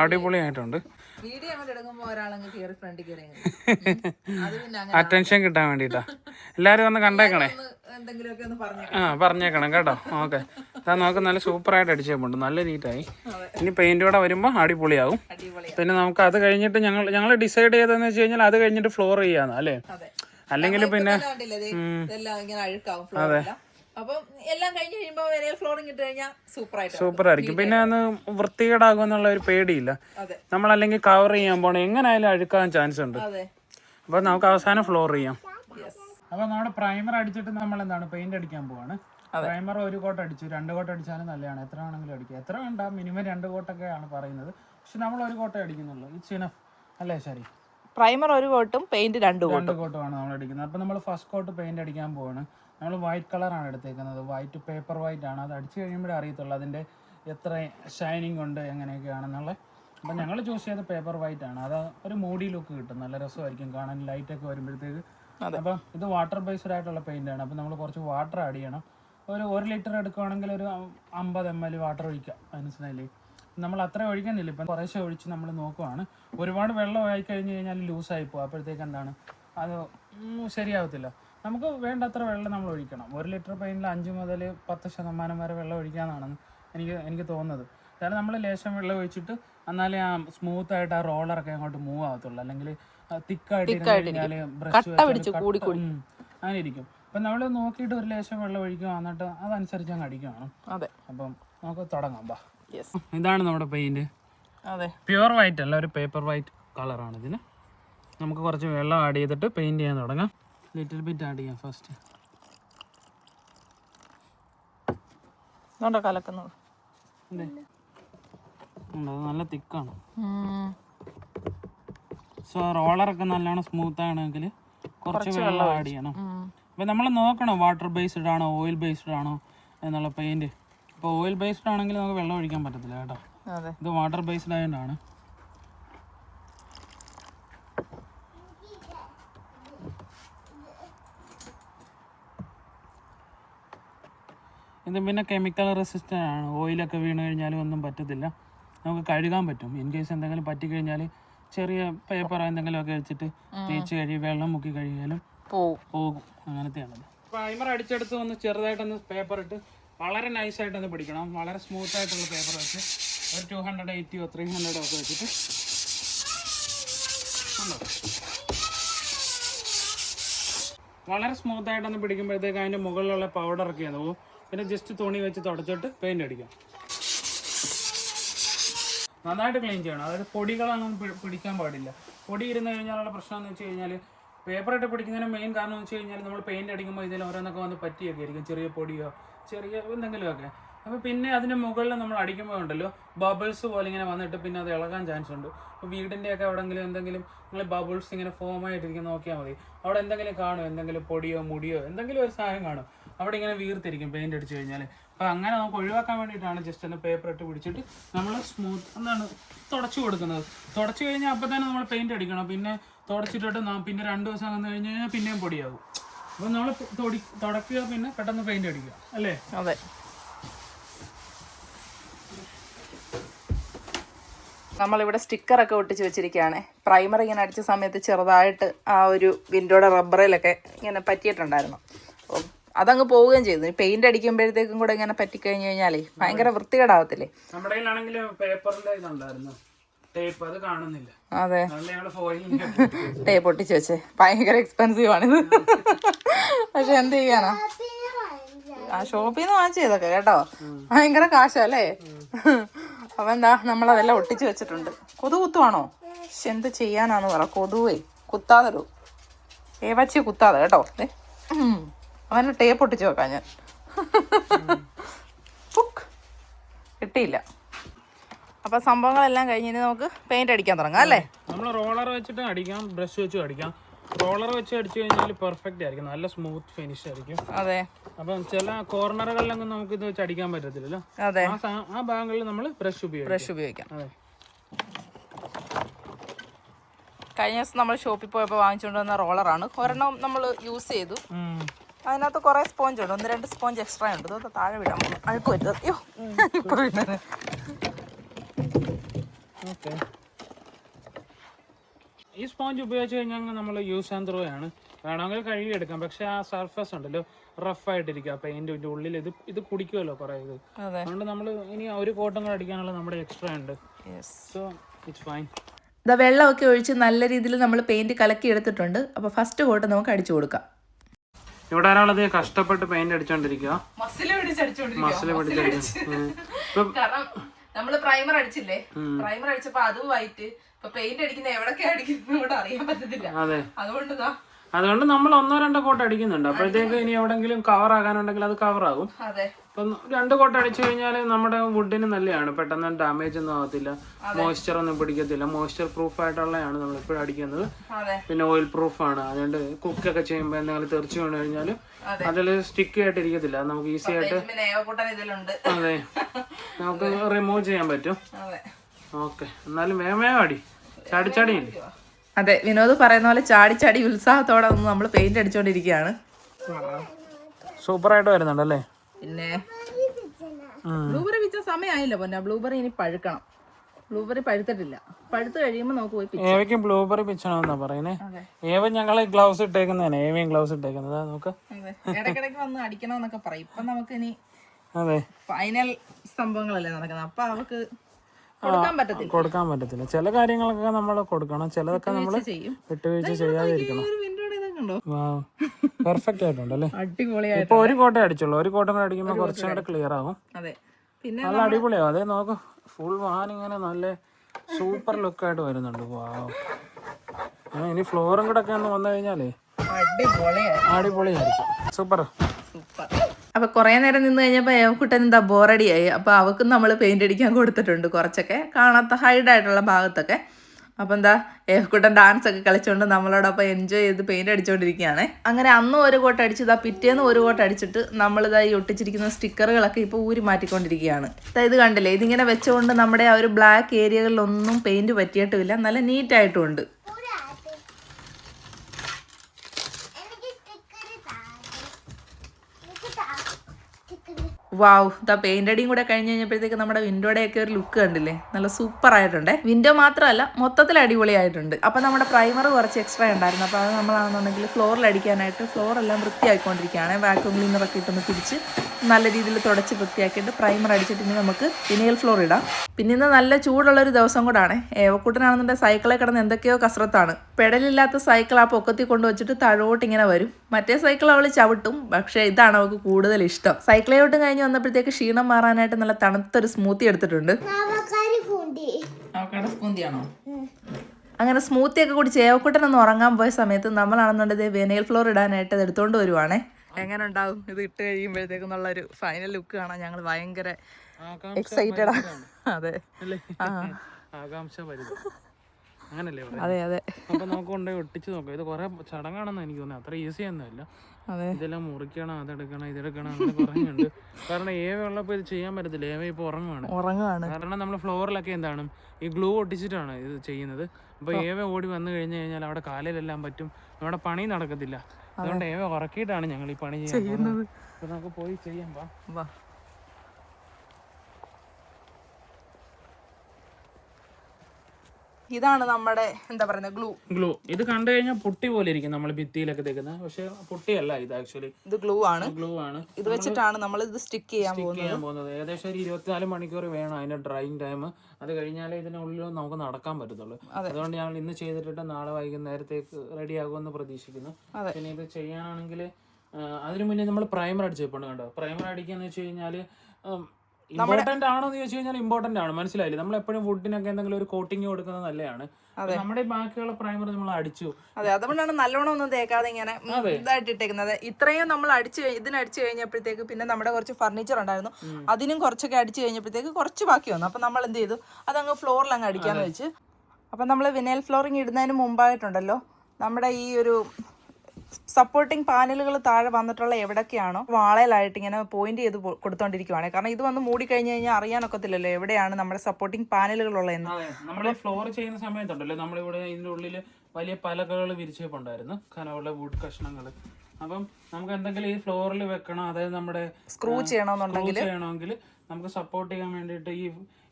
അടിപൊളിയായിട്ടുണ്ട്. അങ്ങോട്ട് അറ്റൻഷൻ കിട്ടാൻ വേണ്ടിട്ടാ. എല്ലാരും ഒന്ന് കണ്ടേക്കണേ. ആ പറഞ്ഞേക്കണം കേട്ടോ. ഓക്കെ. അതാ നോക്ക് നല്ല സൂപ്പറായിട്ട് അടിച്ചേപ്പുണ്ട് നല്ല നീറ്റായി ഇനി പെയിന്റ് കൂടെ വരുമ്പോൾ അടിപൊളിയാകും അടിപൊളിയാ പിന്നെ നമുക്ക് അത് കഴിഞ്ഞിട്ട് ഞങ്ങൾ ഞങ്ങൾ ഡിസൈഡ് ചെയ്തതെന്ന് വെച്ച് കഴിഞ്ഞാൽ അത് കഴിഞ്ഞിട്ട് ഫ്ലോർ ചെയ്യാന്ന് അല്ലേ? അല്ലെങ്കിൽ പിന്നെ ഇതെല്ലാം കണ്ടില്ലേ ഇതെല്ലാം ഇങ്ങനെ അഴുക്കാവും ഫ്ലോറെല്ലാം അപ്പം എല്ലാം കഴിഞ്ഞ് കഴിയുമ്പോൾ വേറെ ഫ്ലോറിംഗ് ഇട്ട് കഴിഞ്ഞാൽ സൂപ്പർ ആയിട്ട് സൂപ്പർ ആയിരിക്കും പിന്നെ അന്ന് വൃത്തികേടാകും എന്നുള്ള ഒരു പേടിയില്ല. അതെ. നമ്മൾ അല്ലെങ്കിൽ കവർ ചെയ്യാൻ പോണേ. എങ്ങനെയായാലും അഴുക്കാൻ ചാൻസ് ഉണ്ട്. അതെ. അപ്പൊ നമുക്ക് അവസാനം ഫ്ലോർ ചെയ്യാം. യെസ് അപ്പൊ നമ്മുടെ പ്രൈമർ അടിച്ചിട്ട് നമ്മൾ എന്താണ് പെയിന്റ് അടിക്കാൻ പോവാണ്. പ്രൈമർ ഒരു കോട്ട് അടിച്ചു രണ്ട് കോട്ട് അടിച്ചാലും നല്ലതാണ്. എത്ര വേണമെങ്കിലും അടിക്കുക എത്ര വേണ്ട മിനിമം രണ്ട് കോട്ടൊക്കെയാണ് പറയുന്നത്. പക്ഷെ നമ്മൾ ഒരു കോട്ടേ അടിക്കുന്നുള്ളൂ. ഇറ്റ്സ് ഇനഫ് അല്ലേ ശരി? പ്രൈമർ ഒരു കോട്ടും പെയിന്റ് രണ്ട് രണ്ട് കോട്ടുമാണ് നമ്മൾ അടിക്കുന്നത്. അപ്പോൾ നമ്മൾ ഫസ്റ്റ് കോട്ട് പെയിന്റ് അടിക്കാൻ പോവാണ്. നമ്മൾ വൈറ്റ് കളറാണ് എടുത്തേക്കുന്നത്. വൈറ്റ് പേപ്പർ വൈറ്റ് ആണ്. അത് അടിച്ചു കഴിയുമ്പോഴേ അറിയത്തുള്ളൂ അതിന്റെ എത്ര ഷൈനിങ് ഉണ്ട് എങ്ങനെയൊക്കെയാണെന്നുള്ള. അപ്പം ഞങ്ങൾ ചൂസ് ചെയ്ത പേപ്പർ വൈറ്റ് ആണ്. അത് ഒരു മൂടി ലുക്ക് കിട്ടും. നല്ല രസമായിരിക്കും കാണാൻ. ലൈറ്റ് ഒക്കെ വരുമ്പോഴത്തേക്ക്. അപ്പം ഇത് വാട്ടർ ബേസ്ഡ് ആയിട്ടുള്ള പെയിന്റ് ആണ്. അപ്പം നമ്മൾ കുറച്ച് വാട്ടർ ആഡ് ചെയ്യണം. ഒരു ഒരു ലിറ്റർ എടുക്കുവാണെങ്കിൽ ഒരു അമ്പത് എം എൽ വാട്ടർ ഒഴിക്കാം. മനസ്സിലായില്ലേ? നമ്മൾ അത്ര ഒഴിക്കുന്നില്ല. ഇപ്പം കുറേശ്ശെ ഒഴിച്ച് നമ്മൾ നോക്കുവാണ്. ഒരുപാട് വെള്ളം ആയി കഴിഞ്ഞ് കഴിഞ്ഞാൽ ലൂസായി പോകും. അപ്പോഴത്തേക്ക് എന്താണ്? അത് ശരിയാവത്തില്ല. നമുക്ക് വേണ്ടത്ര വെള്ളം നമ്മൾ ഒഴിക്കണം. ഒരു ലിറ്റർ പെയിനിൽ അഞ്ച് മുതൽ പത്ത് ശതമാനം വരെ വെള്ളം ഒഴിക്കാമെന്നാണ് എനിക്ക് എനിക്ക് തോന്നുന്നത്. കാരണം നമ്മൾ ലേശം വെള്ളം ഒഴിച്ചിട്ട് എന്നാലേ ആ സ്മൂത്ത് ആയിട്ട് ആ റോളറൊക്കെ അങ്ങോട്ട് മൂവ് ആവത്തുള്ളൂ. അല്ലെങ്കിൽ തിക്കായിട്ട് കഴിഞ്ഞാൽ ബ്രഷ് അങ്ങനെ ഇരിക്കും. അപ്പം നമ്മൾ നോക്കിയിട്ട് ഒരു ലേശം വെള്ളം ഒഴിക്കും എന്നിട്ട് അതനുസരിച്ച് അങ്ങ് അടിക്കണം അതെ. അപ്പം നമുക്ക് തുടങ്ങാം. ബാ. ഇതാണ് നമ്മുടെ പെയിന്റ് അതെ. പ്യുവർ വൈറ്റ് അല്ല ഒരു പേപ്പർ വൈറ്റ് കളറാണ് ഇതിന്. നമുക്ക് കുറച്ച് വെള്ളം ആഡ് ചെയ്തിട്ട് പെയിന്റ് ചെയ്യാൻ തുടങ്ങാം. ലിറ്റിൽ ബിറ്റ് ആഡ് ചെയ്യാം ഫസ്റ്റ് ഇതുകൊണ്ടോ കലക്കുന്നത്? നല്ല തിക്കാണ്. സോ റോളറൊക്കെ നല്ലോണം സ്മൂത്ത് ആണെങ്കിൽ കുറച്ച് വെള്ളം ആഡ് ചെയ്യണം. അപ്പം നമ്മൾ നോക്കണം വാട്ടർ ബേസ്ഡ് ആണോ ഓയിൽ ബേസ്ഡ് ആണോ എന്നുള്ള പെയിന്റ് അപ്പോൾ ഓയിൽ ബേസ്ഡ് ആണെങ്കിൽ നമുക്ക് വെള്ളം ഒഴിക്കാൻ പറ്റത്തില്ല കേട്ടോ. അതെ. ഇത് വാട്ടർ ബേസ്ഡ് ആയതുകൊണ്ടാണ് ഇത് പിന്നെ കെമിക്കൽ റെസിസ്റ്റന്റ് ആണ്. ഓയിലൊക്കെ വീണ് കഴിഞ്ഞാലും ഒന്നും പറ്റത്തില്ല. നമുക്ക് കഴുകാൻ പറ്റും. ഇൻ കേസ് എന്തെങ്കിലും പറ്റിക്കഴിഞ്ഞാൽ ചെറിയ പേപ്പർ എന്തെങ്കിലുമൊക്കെ വെച്ചിട്ട് തേച്ച് കഴുകി വെള്ളം മുക്കി കഴുകിയാലും പോകും. അങ്ങനത്തെയാണത്. പ്രൈമർ അടിച്ചെടുത്ത് ഒന്ന് ചെറുതായിട്ടൊന്ന് പേപ്പർ ഇട്ട് വളരെ നൈസായിട്ട് ഒന്ന് പിടിക്കണം. വളരെ സ്മൂത്ത് ആയിട്ടുള്ള പേപ്പർ വെച്ച് ഒരു ടു ഹൺഡ്രഡ് എയ്റ്റിയോ ത്രീ ഹൺഡ്രഡോ ഒക്കെ വെച്ചിട്ട്? വളരെ സ്മൂത്ത് ആയിട്ടൊന്ന് പിടിക്കുമ്പോഴത്തേക്ക് അതിന്റെ മുകളിലുള്ള പൗഡറൊക്കെ ഒക്കെ പോകും. പിന്നെ ജസ്റ്റ് തുണി വെച്ച് തുടച്ചിട്ട് പെയിന്റ് അടിക്കാം. നന്നായിട്ട് ക്ലീൻ ചെയ്യണം. അതായത് പൊടികളൊന്നും പിടിക്കാൻ പാടില്ല. പൊടി ഇരുന്ന് കഴിഞ്ഞാലുള്ള പ്രശ്നം എന്ന് വെച്ച് കഴിഞ്ഞാൽ പേപ്പറിട്ട് പിടിക്കുന്നതിന് മെയിൻ കാരണം എന്ന് വെച്ച് കഴിഞ്ഞാൽ നമ്മൾ പെയിന്റ് അടിക്കുമ്പോൾ ഇതിൽ ഓരോന്നൊക്കെ വന്ന് പറ്റിയൊക്കെ ആയിരിക്കും. ചെറിയ പൊടിയോ ചെറിയ എന്തെങ്കിലുമൊക്കെ. അപ്പോൾ പിന്നെ അതിന് മുകളിൽ നമ്മൾ അടിക്കുമ്പോൾ ഉണ്ടല്ലോ ബബിൾസ് പോലെ ഇങ്ങനെ വന്നിട്ട് പിന്നെ അത് ഇളകാൻ ചാൻസ് ഉണ്ട്. അപ്പോൾ വീടിന്റെയൊക്കെ എവിടെങ്കിലും എന്തെങ്കിലും നിങ്ങൾ ബബിൾസ് ഇങ്ങനെ ഫോം ആയിട്ടിരിക്കുന്ന നോക്കിയാൽ മതി. അവിടെ എന്തെങ്കിലും കാണും എന്തെങ്കിലും പൊടിയോ മുടിയോ എന്തെങ്കിലും ഒരു സാധനം കാണും. അവിടെ ഇങ്ങനെ വീർത്തിരിക്കും പെയിന്റ് അടിച്ചു കഴിഞ്ഞാൽ അപ്പോൾ അങ്ങനെ നമുക്ക് ഒഴിവാക്കാൻ വേണ്ടിയിട്ടാണ് ജസ്റ്റ് ഒന്ന് പേപ്പർ ഇട്ട് പിടിച്ചിട്ട് നമ്മൾ സ്മൂത്ത് എന്താണ് തുടച്ചു കൊടുക്കുന്നത്. തുടച്ചു കഴിഞ്ഞാൽ അപ്പോൾ തന്നെ നമ്മൾ പെയിന്റ് അടിക്കണം. പിന്നെ തുടച്ചിട്ടിട്ട് പിന്നെ രണ്ട് ദിവസം കഴിഞ്ഞ് കഴിഞ്ഞാൽ പിന്നെയും പൊടിയാകും അപ്പോൾ നമ്മൾ തൊടി തുടക്കുക പിന്നെ പെട്ടെന്ന് പെയിന്റ് അടിക്കുക. അല്ലേ? അതെ. നമ്മളിവിടെ സ്റ്റിക്കറൊക്കെ ഒട്ടിച്ച് വെച്ചിരിക്കുകയാണ്. പ്രൈമർ ഇങ്ങനെ അടിച്ച സമയത്ത് ചെറുതായിട്ട് ആ ഒരു വിൻഡോയുടെ റബ്ബറിലൊക്കെ ഇങ്ങനെ പറ്റിയിട്ടുണ്ടായിരുന്നു. അപ്പം അതങ്ങ് പോവുകയും ചെയ്തു. പെയിന്റ് അടിക്കുമ്പോഴത്തേക്കും കൂടെ ഇങ്ങനെ പറ്റിക്കഴിഞ്ഞ് കഴിഞ്ഞാലേ ഭയങ്കര വൃത്തികേടാവത്തില്ലേ? നമ്മുടെ കയ്യിലാണെങ്കിൽ പേപ്പറിന്റെ ഇതുണ്ടായിരുന്നു. ടേപ്പ് അത് കാണുന്നില്ല. അതെ. ടേപ്പ് ഒട്ടിച്ച് വെച്ചേ. ഭയങ്കര എക്സ്പെൻസീവ് ആണിത്. പക്ഷെ എന്ത് ചെയ്യാനാ? ആ ഷോപ്പിൽ നിന്ന് വാങ്ങിച്ചു ചെയ്തൊക്കെ കേട്ടോ. ഭയങ്കര കാശല്ലേ? അപ്പൊ എന്താ നമ്മളതെല്ലാം ഒട്ടിച്ചു വെച്ചിട്ടുണ്ട്. കൊതു കുത്തുവാണോ? പക്ഷെ എന്ത് ചെയ്യാനാന്ന് പറ. കൊതുവേ കുത്താതൊരു. ഏവച്ചി കുത്താതെ കേട്ടോ. അവനെ ടേപ്പ് ഒട്ടിച്ചു വെക്കാം ഞാൻ. കിട്ടിയില്ല. അപ്പൊ സംഭവങ്ങളെല്ലാം കഴിഞ്ഞ് ഇനി നമുക്ക് പെയിന്റ് അടിക്കാൻ തുടങ്ങാം അല്ലേ? നമ്മൾ റോളർ വെച്ചിട്ട് അടിക്കാം ബ്രഷ് വെച്ചും അടിക്കാം. റോളർ വെച്ച് അടിച്ചു കഴിഞ്ഞാൽ പെർഫെക്റ്റ് ആയിരിക്കും. നല്ല സ്മൂത്ത് ഫിനിഷ് ആയിരിക്കും. അതെ. അപ്പം ചില കോർണറുകളിലൊന്നും നമുക്ക് ഇത് വെച്ച് അടിക്കാൻ പറ്റത്തില്ലല്ലോ. അതെ. ആ ഭാഗങ്ങളിൽ നമ്മൾ ബ്രഷ് ഉപയോഗിക്കും. ബ്രഷ് ഉപയോഗിക്കാം. അതെ. കഴിഞ്ഞ ദിവസം നമ്മൾ ഷോപ്പിൽ പോയപ്പോൾ വാങ്ങിച്ചുകൊണ്ട് വന്ന റോളറാണ് ഒരെണ്ണം നമ്മൾ യൂസ് ചെയ്തു. അതിനകത്ത് കുറേ സ്പോഞ്ച് ഉണ്ട്. ഒന്ന് രണ്ട് സ്പോഞ്ച് എക്സ്ട്രാ ഉണ്ട്. താഴെ വിടാൻ പോകുന്നു അഴുക്ക് പറ്റും അയ്യോ. ഇപ്പൊ വീണത്. ഓക്കെ. ഈ സ്പോഞ്ച് ഉപയോഗിച്ച് കഴിഞ്ഞാൽ നമ്മൾ യൂസ് ആൻഡ് ത്രോ ആണ്. വേണമെങ്കിൽ കഴുകി എടുക്കാം. പക്ഷെ ആ സർഫസ് ഉണ്ടല്ലോ റഫ് ആയിട്ടിരിക്കുക പെയിന്റിന്റെ ഉള്ളിൽ ഇത് ഇത് കുടിക്കുമല്ലോ കുറെ ഇത്. അതെ. അതുകൊണ്ട് നമ്മൾ ഇനി ഒരു കോട്ടം കൂടെ അടിക്കാനുള്ള നമ്മുടെ എക്സ്ട്രാ ഉണ്ട്. സോ ഇറ്റ്സ് ഫൈൻ ഇതാ വെള്ളമൊക്കെ ഒഴിച്ച് നല്ല രീതിയിൽ നമ്മൾ പെയിന്റ് കലക്കി എടുത്തിട്ടുണ്ട്. അപ്പോൾ ഫസ്റ്റ് കോട്ട് നമുക്ക് അടിച്ചു കൊടുക്കാം. ഇവിടെ ഒരാളത് കഷ്ടപ്പെട്ട് പെയിന്റ് അടിച്ചോണ്ടിരിക്കുക മസിൽ പിടിച്ചടിച്ചോണ്ടിരിക്കുക നമ്മൾ പ്രൈമർ അടിച്ചില്ലേ? പ്രൈമർ അടിച്ചപ്പോ അതും വൈറ്റ് ഇപ്പൊ പെയിന്റ് അടിക്കുന്ന എവിടൊക്കെ അടിക്കുന്ന കൂടെ അറിയാൻ പറ്റത്തില്ല. അതെ. അതുകൊണ്ട് അതുകൊണ്ട് നമ്മൾ ഒന്നോ രണ്ടോ കോട്ട് അടിക്കുന്നുണ്ട്. അപ്പോഴത്തേക്ക് ഇനി എവിടെങ്കിലും കവർ ആകാനുണ്ടെങ്കിൽ അത് കവർ ആകും. അതെ ഇപ്പം രണ്ട് കോട്ട് അടിച്ചു കഴിഞ്ഞാൽ നമ്മുടെ വുഡിന് നല്ലതാണ് പെട്ടെന്ന് ഡാമേജ് ഒന്നും ആവത്തില്ല. മോയ്സ്ചർ ഒന്നും പിടിക്കത്തില്ല. മോയ്സ്ചർ പ്രൂഫ് ആയിട്ടുള്ളതാണ് നമ്മൾ ഇപ്പോഴും അടിക്കുന്നത്. അതെ. പിന്നെ ഓയിൽ പ്രൂഫ് ആണ്. അതുകൊണ്ട് കുക്കൊക്കെ ചെയ്യുമ്പോൾ എന്തെങ്കിലും തെറിച്ചു വീണ് കഴിഞ്ഞാൽ അതിൽ സ്റ്റിക്കി ആയിട്ട് ഇരിക്കത്തില്ല. നമുക്ക് ഈസി ആയിട്ട് അതെ. നമുക്ക് റിമൂവ് ചെയ്യാൻ പറ്റും. അതെ. ഓക്കെ എന്നാലും വേഗം വേഗം അടി. ചാടി ചാടി അതെ വിനോദ് പറയുന്ന പോലെ ചാടി ചാടി ഉത്സാഹത്തോടെ നമ്മൾ പെയിന്റ് അടിച്ചോണ്ടിരിക്കുകയാണ് സൂപ്പറായിട്ട് വരുന്നുണ്ടല്ലേ? പിന്നെ ബ്ലൂബെറി പിച്ച സമയമായില്ല പൊന്നെ. ബ്ലൂബെറി ഇനി പഴുക്കണം. ബ്ലൂബെറി പഴുത്തിട്ടില്ല. പഴുത്ത് കഴിയുമ്പോൾ നമുക്ക് പോയി ഏവയ്ക്കും ബ്ലൂബെറി പിച്ചണമെന്നാ പറയുന്നേ. ഏവ ഞങ്ങളെ ഗ്ലൗസ് ഇട്ടേക്കുന്നതാണ് ഏവയും ഗ്ലൗസ് ഇട്ടേക്കുന്നത്. നമുക്ക് നോക്ക്. ഇടയ്ക്കിടയ്ക്ക് വന്ന് അടിക്കണമെന്നൊക്കെ പറയും. ഇപ്പൊ നമുക്ക് ഇനി അതെ. ഫൈനൽ സംഭവങ്ങളല്ലേ നടക്കുന്നത്. അപ്പൊ അവക്ക് കൊടുക്കാൻ പറ്റത്തില്ല. ചില കാര്യങ്ങളൊക്കെ നമ്മൾ കൊടുക്കണം. ചിലതൊക്കെ നമ്മൾ വിട്ടുവീഴ്ച ചെയ്യാതിരിക്കണം. വിൻഡോയുടെ പെർഫെക്റ്റ് ആയിട്ടുണ്ട് അല്ലേ അടിപൊളിയായിട്ട്. ഇപ്പൊ ഒരു കോട്ട അടിച്ചുള്ളൂ ഒരു കോട്ടം കൂടെ അടിക്കുമ്പോൾ കുറച്ചും കൂടെ ക്ലിയർ ആകും അതെ. പിന്നെ നല്ല അടിപൊളിയാവും അതെ നോക്ക്. ഫുൾ വാൻ ഇങ്ങനെ നല്ല സൂപ്പർ ലുക്ക് ആയിട്ട് വരുന്നുണ്ട്. വാവ്. ഇനി ഫ്ലോറും കൂടെ ഒക്കെ ഒന്ന് വന്നു കഴിഞ്ഞാലേ അടിപൊളിയായി അടിപൊളിയായിരിക്കും. സൂപ്പർ സൂപ്പർ അപ്പൊ കുറെ നേരം നിന്ന് കഴിഞ്ഞപ്പോ ഏവക്കുട്ടൻ എന്താ ബോറടിയായി അപ്പൊ അവക്കും നമ്മൾ പെയിന്റ് അടിക്കാൻ കൊടുത്തിട്ടുണ്ട് കുറച്ചൊക്കെ. കാണാത്ത ഹൈഡ് ആയിട്ടുള്ള ഭാഗത്തൊക്കെ. അപ്പൊ എന്താ ഏവക്കുട്ടൻ ഡാൻസ് ഒക്കെ കളിച്ചുകൊണ്ട് നമ്മളോടൊപ്പം എൻജോയ് ചെയ്ത് പെയിന്റ് അടിച്ചുകൊണ്ടിരിക്കുകയാണ് അങ്ങനെ അന്നും ഒരു കോട്ട് അടിച്ചതാ പിറ്റേന്ന് ഒരു കോട്ട് അടിച്ചിട്ട് നമ്മളിതാ ഈ ഒട്ടിച്ചിരിക്കുന്ന സ്റ്റിക്കറുകളൊക്കെ ഇപ്പോൾ ഊരി മാറ്റിക്കൊണ്ടിരിക്കുകയാണ് ഇത് കണ്ടില്ലേ ഇതിങ്ങനെ വെച്ചുകൊണ്ട് നമ്മുടെ ആ ഒരു ബ്ലാക്ക് ഏരിയകളിലൊന്നും പെയിന്റ് പറ്റിയിട്ടുമില്ല നല്ല നീറ്റ് ആയിട്ടും ഉണ്ട് എനിക്ക് സ്റ്റിക്കർ എനിക്ക് സ്റ്റിക്കർ വാവ് ദാ പെയിന്റ് അടിയും കൂടെ കഴിഞ്ഞ് കഴിഞ്ഞപ്പോഴത്തേക്ക് നമ്മുടെ വിൻഡോയുടെ ഒക്കെ ഒരു ലുക്ക് കണ്ടില്ലേ? നല്ല സൂപ്പർ ആയിട്ടുണ്ട്. വിൻഡോ മാത്രമല്ല മൊത്തത്തിൽ അടിപൊളിയായിട്ടുണ്ട്. അപ്പൊ നമ്മുടെ പ്രൈമർ കുറച്ച് എക്സ്ട്രാ ഉണ്ടായിരുന്നു. അപ്പോൾ അത് നമ്മളാണെന്നുണ്ടെങ്കിൽ ഫ്ലോറിൽ അടിക്കാനായിട്ട് ഫ്ലോർ എല്ലാം വൃത്തിയാക്കിക്കൊണ്ടിരിക്കുകയാണ് വാക്യൂം ക്ലീനറൊക്കെ ഇട്ടൊന്ന് പിടിച്ച് നല്ല രീതിയിൽ തുടച്ച് വൃത്തിയാക്കിയിട്ട് പ്രൈമർ അടിച്ചിട്ട് ഇനി നമുക്ക് വിനയൽ ഫ്ലോർ ഇടാം. പിന്നെ ഇന്ന് നല്ല ചൂടുള്ള ഒരു ദിവസം കൂടാണ്. ഏവക്കൂട്ടനാണെന്നുണ്ടെങ്കിൽ സൈക്കിളെ കിടന്ന് എന്തൊക്കെയോ കസരത്താണ്. പെടലില്ലാത്ത സൈക്കിൾ ആ പൊക്കത്തിൽ കൊണ്ടുവച്ചിട്ട് താഴോട്ട് ഇങ്ങനെ വരും. മറ്റേ സൈക്കിൾ അവൾ ചവിട്ടും. പക്ഷേ ഇതാണ് അവൾക്ക് കൂടുതൽ ഇഷ്ടം. സൈക്കിളോട്ടും കഴിഞ്ഞ് വന്നപ്പോഴത്തേക്ക് ക്ഷീണം മാറാനായിട്ട് നല്ല തണുത്തൊരു സ്മൂത്തി എടുത്തിട്ടുണ്ട്. സ്മൂത്തിയാണോ അങ്ങനെ സ്മൂത്തി ഒക്കെ കൂടി ചേവക്കുട്ടൻ ഒന്ന് ഉറങ്ങാൻ പോയ സമയത്ത് നമ്മളാണെന്നുണ്ടെങ്കിൽ വെനയിൽ ഫ്ലോർ ഇടാനായിട്ട് അത് എടുത്തോണ്ട് വരുവാണേ. എങ്ങനെ ഉണ്ടാവും? ഇത് ഇട്ട് കഴിയുമ്പോഴത്തേക്കുള്ള ഒരു ഫൈനൽ ലുക്ക് കാണാൻ ഞങ്ങൾ ഭയങ്കര എക്സൈറ്റഡ് ആണ്. അതെ. ആകാംക്ഷ അങ്ങനല്ലേ അതെ അതെ. അപ്പൊ നമുക്ക് കൊണ്ടുപോയി ഒട്ടിച്ച് നോക്കാം. ഇത് കുറെ ചടങ്ങാണെന്ന് എനിക്ക് തോന്നുന്നത് അത്ര ഈസി ഒന്നുമല്ല അതെ ഇതെല്ലാം മുറിക്കണം അതെടുക്കണം ഇതെടുക്കണം അങ്ങനെ കുറഞ്ഞുണ്ട് കാരണം ഏവ ഉള്ളപ്പോൾ ഇത് ചെയ്യാൻ പറ്റത്തില്ല. ഏവ ഇപ്പോൾ ഉറങ്ങുവാണ്. ഉറങ്ങുവാണ്. കാരണം നമ്മൾ ഫ്ലോറിലൊക്കെ എന്താണ് ഈ ഗ്ലൂ ഒട്ടിച്ചിട്ടാണ് ഇത് ചെയ്യുന്നത്. അപ്പോൾ ഏവ ഓടി വന്നു കഴിഞ്ഞു കഴിഞ്ഞാൽ അവിടെ കാലിലെല്ലാം പറ്റും. നമ്മുടെ പണി നടക്കത്തില്ല. അതുകൊണ്ട് ഏവ ഉറക്കിയിട്ടാണ് ഞങ്ങൾ ഈ പണി ചെയ്യുന്നത്. നമുക്ക് പോയി ചെയ്യാം വാ. ഇതാണ് നമ്മുടെ എന്താ പറയുന്നത് ഗ്ലൂ ഗ്ലൂ ഇത് കണ്ടു കഴിഞ്ഞാൽ പൊട്ടി പോലെ ഇരിക്കും. നമ്മൾ ഭിത്തിയിലൊക്കെ തേക്കുന്നത് പക്ഷെ പൊട്ടിയല്ല ഇത് ആക്ച്വലി ഇത് ഗ്ലൂ ആണ്. ഗ്ലൂ ആണ്. ഇത് വെച്ചിട്ടാണ് നമ്മൾ ഇത് സ്റ്റിക്ക് ചെയ്യാൻ പോകുന്നത്. ഏകദേശം ഒരു ഇരുപത്തിനാല് മണിക്കൂർ വേണം അതിന്റെ ഡ്രൈയിങ് ടൈം അത് കഴിഞ്ഞാലേ ഇതിനുള്ളിൽ നമുക്ക് നടക്കാൻ പറ്റത്തുള്ളൂ. അതുകൊണ്ട് ഞങ്ങൾ ഇന്ന് ചെയ്തിട്ട് നാളെ വൈകുന്നേരത്തേക്ക് റെഡി ആകുമെന്ന് പ്രതീക്ഷിക്കുന്നു. പിന്നെ ഇത് ചെയ്യാനാണെങ്കിൽ അതിനു മുന്നേ നമ്മൾ പ്രൈമർ അടിച്ചേപ്പുണ്ട് കണ്ടോ? പ്രൈമർ അടിക്കുക എന്ന് വെച്ച് കഴിഞ്ഞാൽ ഇമ്പോർട്ടന്റ് ആണോ എന്ന് ചോദിച്ചു കഴിഞ്ഞാൽ ഇമ്പോർട്ടന്റ് ആണ്. മനസ്സിലായില്ലേ? നമ്മൾ എപ്പോഴും വുഡിനൊക്കെ എന്തെങ്കിലും ഒരു കോട്ടിങ് കൊടുക്കുന്നത് നല്ലതാണ് നമ്മുടെ ബാക്കിയുള്ള പ്രൈമർ നമ്മൾ അടിച്ചു. അതെ അതുകൊണ്ടാണ് നല്ലോണം ഒന്നും തേക്കാതെ ഇങ്ങനെ ഇതായിട്ട് ഇട്ടേക്കുന്നത്. ഇത്രയും നമ്മൾ അടിച്ചു ഇതിനടിച്ചു ഇതിന് അടിച്ചു കഴിഞ്ഞപ്പോഴത്തേക്ക് പിന്നെ നമ്മുടെ കുറച്ച് ഫർണിച്ചർ ഉണ്ടായിരുന്നു. അതിനും കുറച്ചൊക്കെ അടിച്ചു കഴിഞ്ഞപ്പോഴത്തേക്ക് കുറച്ച് ബാക്കി വന്നു. അപ്പൊ നമ്മൾ എന്ത് ചെയ്തു? അതങ്ങ് ഫ്ലോറിൽ അങ്ങ് അടിക്കാന്ന് വെച്ച്. അപ്പൊ നമ്മൾ വിനയൽ ഫ്ലോറിങ് ഇടുന്നതിന് മുമ്പായിട്ടുണ്ടല്ലോ. നമ്മുടെ ഈ ഒരു സപ്പോർട്ടിങ് പാനലുകൾ താഴെ വന്നിട്ടുള്ള എവിടൊക്കെയാണോ വാളയിലായിട്ട് ഇങ്ങനെ പോയിന്റ് ചെയ്ത് കൊടുത്തോണ്ടിരിക്കുവാണ്. കാരണം ഇത് വന്ന് മൂടി കഴിഞ്ഞു കഴിഞ്ഞാൽ അറിയാനൊക്കത്തില്ലല്ലോ എവിടെയാണ് നമ്മുടെ സപ്പോർട്ടിങ് പാനലുകൾ ഉള്ളതെന്ന് അതെ. നമ്മൾ ഫ്ലോർ ചെയ്യുന്ന സമയത്തുണ്ടല്ലോ. നമ്മളിവിടെ ഇതിന്റെ ഉള്ളിൽ വലിയ പലകകൾ വിരിച്ചിട്ടുണ്ടായിരുന്നു കനവുള്ള വുഡ് കഷ്ണങ്ങൾ. അപ്പം നമുക്ക് എന്തെങ്കിലും ഈ ഫ്ലോറിൽ വെക്കണം. അതായത് നമ്മുടെ സ്ക്രൂ ചെയ്യണമെന്നുണ്ടെങ്കിൽ ചെയ്യണമെങ്കിൽ നമുക്ക് സപ്പോർട്ട് ചെയ്യാൻ വേണ്ടിയിട്ട് ഈ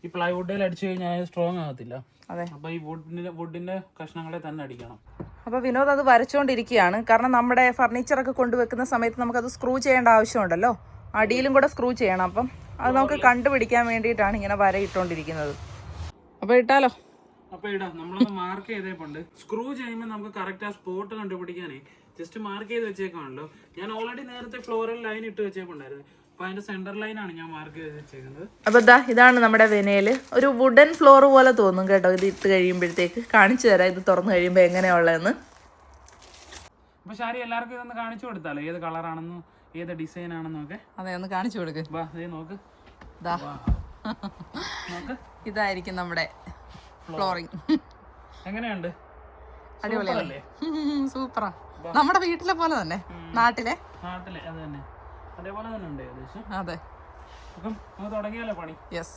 ഈ പ്ലൈവുഡിൽ അടിച്ചു കഴിഞ്ഞാൽ സ്ട്രോങ് ആകത്തില്ല. അതെ. അപ്പോൾ ഈ വുഡിന്റെ വുഡിന്റെ കഷ്ണങ്ങളെ തന്നെ അടിക്കണം. അപ്പോൾ വിനോദ് അത് വരച്ചുകൊണ്ടിരിക്കുകയാണ് കാരണം നമ്മുടെ ഫർണിച്ചറൊക്കെ കൊണ്ടുവെക്കുന്ന സമയത്ത് നമുക്ക് അത് സ്ക്രൂ ചെയ്യേണ്ട ആവശ്യമുണ്ടല്ലോ. അടിയിലും കൂടെ സ്ക്രൂ ചെയ്യണം. അപ്പം അത് നമുക്ക് കണ്ടുപിടിക്കാൻ വേണ്ടിയിട്ടാണ് ഇങ്ങനെ വര ഇട്ടുകൊണ്ടിരിക്കുന്നത് അപ്പോൾ ഇട്ടാലോ? അപ്പോൾ ഇടാം. നമ്മളത് മാർക്ക് ചെയ്തേപ്പുണ്ട് സ്ക്രൂ ചെയ്യുമ്പോൾ നമുക്ക് കറക്റ്റ് ആ സ്പോട്ട് കണ്ടുപിടിക്കാനേ ജസ്റ്റ് മാർക്ക് ചെയ്ത് വെച്ചേക്കാണല്ലോ ഞാൻ ഓൾറെഡി നേരത്തെ ഫ്ലോറൽ ലൈൻ ഇട്ട് വെച്ചേക്കുണ്ടായിരുന്നു അപ്പോൾ ഇതാ ഇതാണ് നമ്മുടെ വെനയിൽ ഒരു വുഡൻ ഫ്ലോർ പോലെ തോന്നും കേട്ടോ ഇത് ഇട്ട് കഴിയുമ്പോഴത്തേക്ക്. കാണിച്ചു തരാം ഇത് തുറന്നു കഴിയുമ്പോൾ എങ്ങനെയുള്ളതെന്ന്. അപ്പോൾ ശാരി എല്ലാവർക്കും ഇതൊന്ന് കാണിച്ചു കൊടുത്താലോ? ഏത് കളറാണെന്നും ഏത് ഡിസൈൻ ആണെന്നും ഒക്കെ? അതെ ഒന്ന് കാണിച്ചു കൊടുക്ക്. നോക്ക്. ഇതായിരിക്കും നമ്മുടെ ഫ്ലോറിങ് എങ്ങനെയുണ്ട്? അടിപൊളിയല്ലേ സൂപ്പറാ. നമ്മുടെ വീട്ടിലെ പോലെ തന്നെ. നാട്ടിലെ? നാട്ടിലെ അത് തന്നെ. അതേപോലെ തന്നെ ഉണ്ട് ഏകദേശം. അതെ. അപ്പം നമുക്ക് തുടങ്ങിയാലോ പണി? യെസ്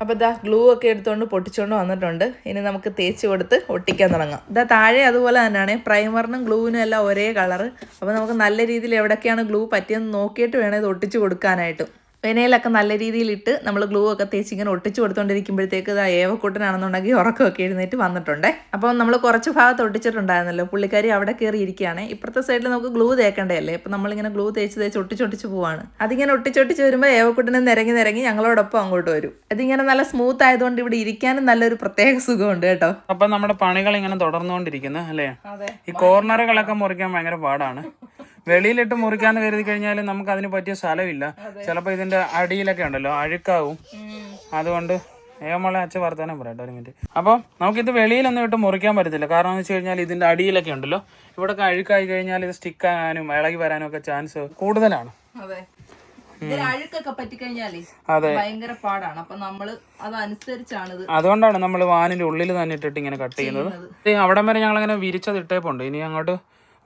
അപ്പോൾ ഇതാ ഗ്ലൂ ഒക്കെ എടുത്തുകൊണ്ട് പൊട്ടിച്ചുകൊണ്ട് വന്നിട്ടുണ്ട്. ഇനി നമുക്ക് തേച്ച് കൊടുത്ത് ഒട്ടിക്കാൻ തുടങ്ങാം. ഇതാ താഴെ അതുപോലെ തന്നെയാണ്. പ്രൈമറിനും ഗ്ലൂവിനും എല്ലാം ഒരേ കളറ് അപ്പോൾ നമുക്ക് നല്ല രീതിയിൽ എവിടെയൊക്കെയാണ് ഗ്ലൂ പറ്റിയെന്ന് നോക്കിയിട്ട് വേണം ഇത് ഒട്ടിച്ച് കൊടുക്കാനായിട്ട്. വെനയിലൊക്കെ നല്ല രീതിയിലിട്ട് നമ്മൾ ഗ്ലൂ ഒക്കെ തേച്ച് ഇങ്ങനെ ഒട്ടിച്ച് കൊടുത്തോണ്ടിരിക്കുമ്പോഴത്തേക്ക് ഇതാ ഏവക്കൂട്ടനാണെന്നുണ്ടെങ്കിൽ ഉറക്കമൊക്കെ എഴുന്നേറ്റ് വന്നിട്ടുണ്ടേ. അപ്പോൾ നമ്മൾ കുറച്ച് ഭാഗത്ത് ഒട്ടിച്ചിട്ടുണ്ടായിരുന്നല്ലോ. പുള്ളിക്കാരി അവിടെ കയറി ഇരിക്കുകയാണ്. ഇപ്പുറത്തെ സൈഡിൽ നമുക്ക് ഗ്ലൂ തേക്കണ്ടല്ലേ ഇപ്പം നമ്മളിങ്ങനെ ഗ്ലൂ തേച്ച് തേച്ച് ഒട്ടിച്ചൊട്ടിച്ച് പോവാണ്. അതിങ്ങനെ ഒട്ടിച്ചൊട്ടിച്ച് വരുമ്പോൾ ഏവക്കൂട്ടനെ നിരങ്ങി നിരങ്ങി ഞങ്ങളോടൊപ്പം അങ്ങോട്ട് വരും. അതിങ്ങനെ നല്ല സ്മൂത്ത് ആയതുകൊണ്ട് ഇവിടെ ഇരിക്കാനും നല്ലൊരു പ്രത്യേക സുഖമുണ്ട് കേട്ടോ. അപ്പം നമ്മുടെ പണികൾ ഇങ്ങനെ തുടർന്നുകൊണ്ടിരിക്കുന്നു അല്ലേ? ഈ കോർണറുകളൊക്കെ മുറിക്കാൻ ഭയങ്കര പാടാണ്. വെളിയിലിട്ട് മുറിക്കാന്ന് കരുതി കഴിഞ്ഞാൽ നമുക്ക് അതിന് പറ്റിയ സ്ഥലമില്ല. ചിലപ്പോൾ ഇതിന്റെ അടിയിലൊക്കെ ഉണ്ടല്ലോ അഴുക്കാവും. അതുകൊണ്ട് ഏമോളെ അച്ഛ വർത്താനം പറയട്ടെ ഒരു മിനിറ്റ്. അപ്പോൾ നമുക്കിത് വെളിയിലൊന്നും ഇട്ട് മുറിക്കാൻ പറ്റത്തില്ല. കാരണം എന്ന് വെച്ച് കഴിഞ്ഞാൽ ഇതിന്റെ അടിയിലൊക്കെ ഉണ്ടല്ലോ. ഇവിടെ അഴുക്കായി കഴിഞ്ഞാൽ ഇത് സ്റ്റിക്ക് ആകാനും ഇളകി വരാനും ഒക്കെ ചാൻസ് കൂടുതലാണ്. അതുകൊണ്ടാണ് നമ്മൾ വാനിന്റെ ഉള്ളിൽ തന്നെ ഇട്ടിട്ട് ഇങ്ങനെ കട്ട് ചെയ്യുന്നത്. അവിടം വരെ ഞങ്ങൾ ഇങ്ങനെ വിരിച്ചത് ഇട്ടേപ്പുണ്ട്. ഇനി അങ്ങോട്ട്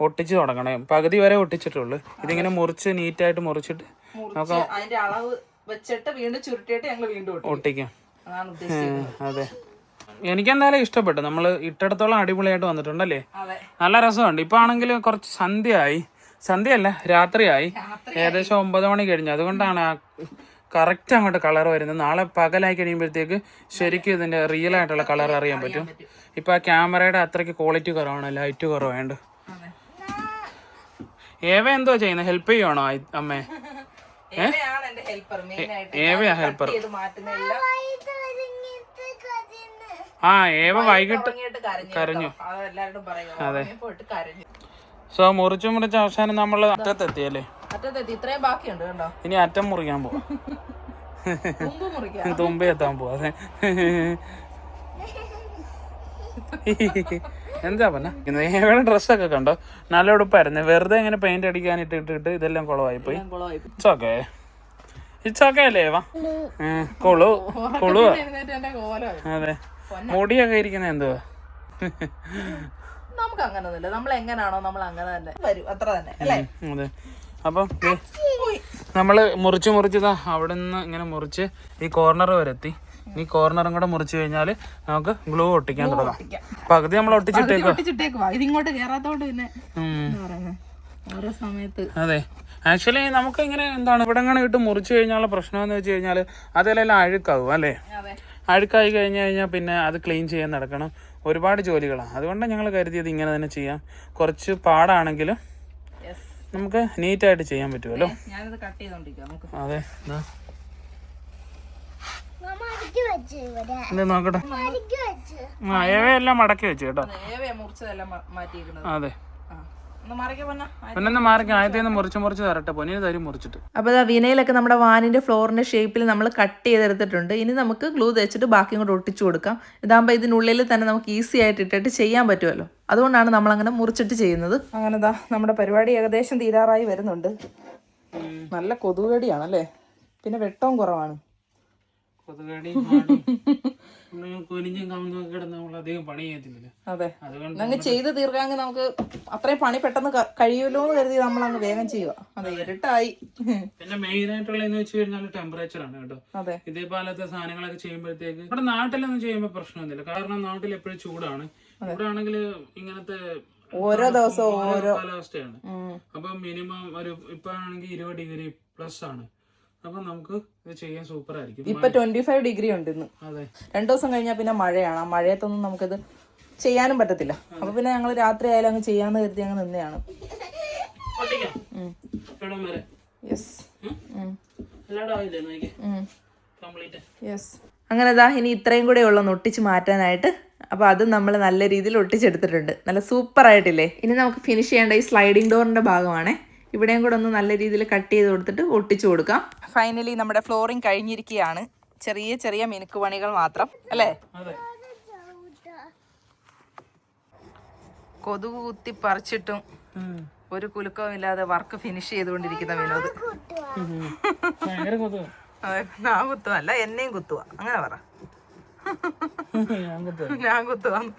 ഒട്ടിച്ച് തുടങ്ങണേ. പകുതി വരെ ഒട്ടിച്ചിട്ടുള്ളൂ. ഇതിങ്ങനെ മുറിച്ച് നീറ്റായിട്ട് മുറിച്ചിട്ട് മുറിച്ച് അതിന്റെ അളവ് വെച്ചിട്ട് വീണ്ടും ചുരുട്ടിയിട്ട് ഞങ്ങൾ വീണ്ടും. ഒട്ടിക്കാം. അതെ. എനിക്കെന്തായാലും ഇഷ്ടപ്പെട്ടു. നമ്മൾ ഇട്ടിടത്തോളം അടിപൊളിയായിട്ട് വന്നിട്ടുണ്ടല്ലേ? നല്ല രസമുണ്ട്. ഇപ്പൊ ആണെങ്കിൽ കുറച്ച് സന്ധ്യയായി. സന്ധ്യയല്ല രാത്രിയായി. ഏകദേശം ഒമ്പത് മണി കഴിഞ്ഞു. അതുകൊണ്ടാണ് ആ കറക്റ്റ് അങ്ങോട്ട് കളർ വരുന്നത്. നാളെ പകലായി കഴിയുമ്പോഴത്തേക്ക് ശരിക്കും ഇതിന്റെ റിയൽ ആയിട്ടുള്ള കളർ അറിയാൻ പറ്റും. ഇപ്പൊ ആ ക്യാമറയുടെ അത്രയ്ക്ക് ക്വാളിറ്റി കുറവാണ് ലൈറ്റ് കുറവാണ്ട് അതെ ഏവ എന്തോ ചെയ്യുന്നത് ഹെൽപ്പ് ചെയ്യണോ? അമ്മേ. ഏവയാ ഹെൽപ്പർ ആ ഏവ വൈകിട്ട് കരഞ്ഞു അതെ സോ മുറിച്ചു മുറിച്ച് അവസാനം നമ്മൾ അറ്റത്തെത്തിയല്ലേ? ഇനി അറ്റം മുറിക്കാൻ പോവാം. തുമ്പെത്താൻ എത്താൻ പോവാ. അതെ. എന്താ പറഞ്ഞ? ഏവയുടെ ഡ്രസ്സൊക്കെ കണ്ടോ? നല്ല ഉടുപ്പായിരുന്നു വെറുതെ ഇങ്ങനെ പെയിന്റ് അടിക്കാൻ ഇട്ടിട്ട് ഇതെല്ലാം കുളമായി പോയി ഇറ്റ്സ് ഓക്കെ ഇറ്റ്സ് ഓക്കെ അല്ലേ വാ? കൊളു കൊളു അതെ. മുടിയൊക്കെ ഇരിക്കുന്ന എന്തുവാ? നമുക്ക് അങ്ങനൊന്നുമില്ല നമ്മൾ എങ്ങനെയാണോ നമ്മൾ അങ്ങനെ തന്നെ വരും. അത്ര തന്നെ അല്ലേ? അതെ. അപ്പം നമ്മൾ മുറിച്ച് മുറിച്ചതാ അവിടെ നിന്ന് ഇങ്ങനെ മുറിച്ച് ഈ കോർണർ വരെ എത്തി. ഈ കോർണറും കൂടെ മുറിച്ചു കഴിഞ്ഞാൽ നമുക്ക് ഗ്ലൂ ഒട്ടിക്കാൻ തുടങ്ങാം. പകുതി നമ്മൾ ഒട്ടിച്ചിട്ടേക്കോ ഒട്ടിച്ചിട്ടേക്കുവാ ഇതിങ്ങോട്ട് പിന്നെ ഓരോ സമയത്ത്. അതെ. ആക്ച്വലി നമുക്ക് ഇങ്ങനെ എന്താണ് ഇവിടെ ഇങ്ങനെ ഇട്ട് മുറിച്ച് കഴിഞ്ഞാലുള്ള പ്രശ്നം എന്ന് വെച്ച് കഴിഞ്ഞാൽ അതിലെല്ലാം അഴുക്കാവും അല്ലേ? അഴുക്കായി കഴിഞ്ഞു കഴിഞ്ഞാൽ പിന്നെ അത് ക്ലീൻ ചെയ്യാൻ നടക്കണം. ഒരുപാട് ജോലികളാണ്. അതുകൊണ്ടാണ് ഞങ്ങൾ കരുതിയത് ഇങ്ങനെ തന്നെ ചെയ്യാം. കുറച്ച് പാടാണെങ്കിലും നമുക്ക് നീറ്റായിട്ട് ചെയ്യാൻ പറ്റുമല്ലോ. അതെ ദാ. മമ്മ അടുക്കി വെച്ചു ഇവിടെ ഇത് നോക്കട്ടെ. ആ ഏവയെല്ലാം മടക്കി വെച്ചു കേട്ടോ. അതെ. പിന്നെ. മാറിക്ക്. ആദ്യത്തെ നിന്ന് മുറിച്ച് മുറിച്ച് തരട്ടെ പൊന്നിന് തരും മുറിച്ചിട്ട്. അപ്പോൾ ഇതാ വിനയിലൊക്കെ നമ്മുടെ വാനിന്റെ ഫ്ലോറിന്റെ ഷേപ്പിൽ നമ്മൾ കട്ട് ചെയ്തെടുത്തിട്ടുണ്ട്. ഇനി നമുക്ക് ഗ്ലൂ തേച്ചിട്ട് ബാക്കി കൂടെ ഒട്ടിച്ചു കൊടുക്കാം. ഇതാകുമ്പോൾ ഇതിനുള്ളിൽ തന്നെ നമുക്ക് ഈസി ആയിട്ട് ഇട്ടിട്ട് ചെയ്യാൻ പറ്റുമല്ലോ. അതുകൊണ്ടാണ് നമ്മൾ അങ്ങനെ മുറിച്ചിട്ട് ചെയ്യുന്നത്. അങ്ങനെ ദാ നമ്മുടെ പരിപാടി ഏകദേശം തീരാറായി വരുന്നുണ്ട്. നല്ല കൊതുകടിയാണ് അല്ലേ പിന്നെ വെട്ടവും കുറവാണ്. കൊതുകടി കുനിഞ്ഞും കമന്നും കിടന്ന് നമ്മൾ അധികം പണി ചെയ്യത്തില്ലല്ലോ. അതെ. അതുകൊണ്ട് അങ്ങ് ചെയ്ത് തീർക്കാമെങ്കിൽ നമുക്ക് അത്രയും പണി പെട്ടെന്ന് കഴിയുമല്ലോ എന്ന് കരുതി നമ്മൾ അങ്ങ് വേഗം ചെയ്യുക. അതെ ഇരട്ടായി. പിന്നെ മെയിൻ ആയിട്ടുള്ളതെന്ന് വെച്ച് കഴിഞ്ഞാൽ ടെമ്പറേച്ചർ ആണ് കേട്ടോ. അതെ. ഇതേപോലത്തെ സാധനങ്ങളൊക്കെ ചെയ്യുമ്പോഴത്തേക്ക് ഇവിടെ നാട്ടിലൊന്നും ചെയ്യുമ്പോൾ പ്രശ്നമൊന്നുമില്ല. കാരണം നാട്ടിൽ എപ്പോഴും ചൂടാണ്. ഇവിടെ ആണെങ്കിൽ ഇങ്ങനത്തെ ഓരോ ദിവസവും ഓരോ കാലാവസ്ഥയാണ്. അപ്പൊ മിനിമം ഒരു ഇപ്പൊ ആണെങ്കിൽ ഇരുപത് ഡിഗ്രി പ്ലസ് ആണ്. അപ്പൊ നമുക്ക് ഇത് ചെയ്യാൻ സൂപ്പർ ആയിരിക്കും ഇപ്പൊ ട്വന്റി ഫൈവ് ഡിഗ്രി ഉണ്ട് ഇന്ന് അതെ. രണ്ടു ദിവസം കഴിഞ്ഞാൽ പിന്നെ മഴയാണ്. ആ മഴയത്തൊന്നും നമുക്കിത് ചെയ്യാനും പറ്റത്തില്ല. അപ്പൊ പിന്നെ ഞങ്ങൾ രാത്രി ആയാലും അങ്ങ് ചെയ്യാന്ന് കരുതി അങ്ങ് നിന്നെയാണ് യെസ് യെസ് അങ്ങനെ ദാ ഇനി ഇത്രയും കൂടെ ഉള്ളൊന്ന് ഒട്ടിച്ച് മാറ്റാനായിട്ട്. അപ്പോൾ അത് നമ്മൾ നല്ല രീതിയിൽ ഒട്ടിച്ചെടുത്തിട്ടുണ്ട്. നല്ല സൂപ്പർ ആയിട്ടില്ലേ ഇനി നമുക്ക് ഫിനിഷ് ചെയ്യേണ്ട ഈ സ്ലൈഡിംഗ് ഡോറിന്റെ ഭാഗമാണേ. ഇവിടെയും കൂടെ ഒന്ന് നല്ല രീതിയിൽ കട്ട് ചെയ്ത് കൊടുത്തിട്ട് ഒട്ടിച്ചു കൊടുക്കാം. ഫൈനലി നമ്മുടെ ഫ്ലോറിംഗ് കഴിഞ്ഞിരിക്കുകയാണ്. ചെറിയ ചെറിയ മിനുക്ക് പണികൾ മാത്രം അല്ലേ? കൊതുക് കുത്തി പറിച്ചിട്ടും ഒരു കുലുക്കവും ഇല്ലാതെ വർക്ക് ഫിനിഷ് ചെയ്തുകൊണ്ടിരിക്കുന്ന വിനോദ്. ഞാൻ കുത്തുക അല്ല എന്നെയും കുത്തുക അങ്ങനെ പറ. ഞാൻ കുത്തുക ഞാൻ കുത്തുവാന്ന്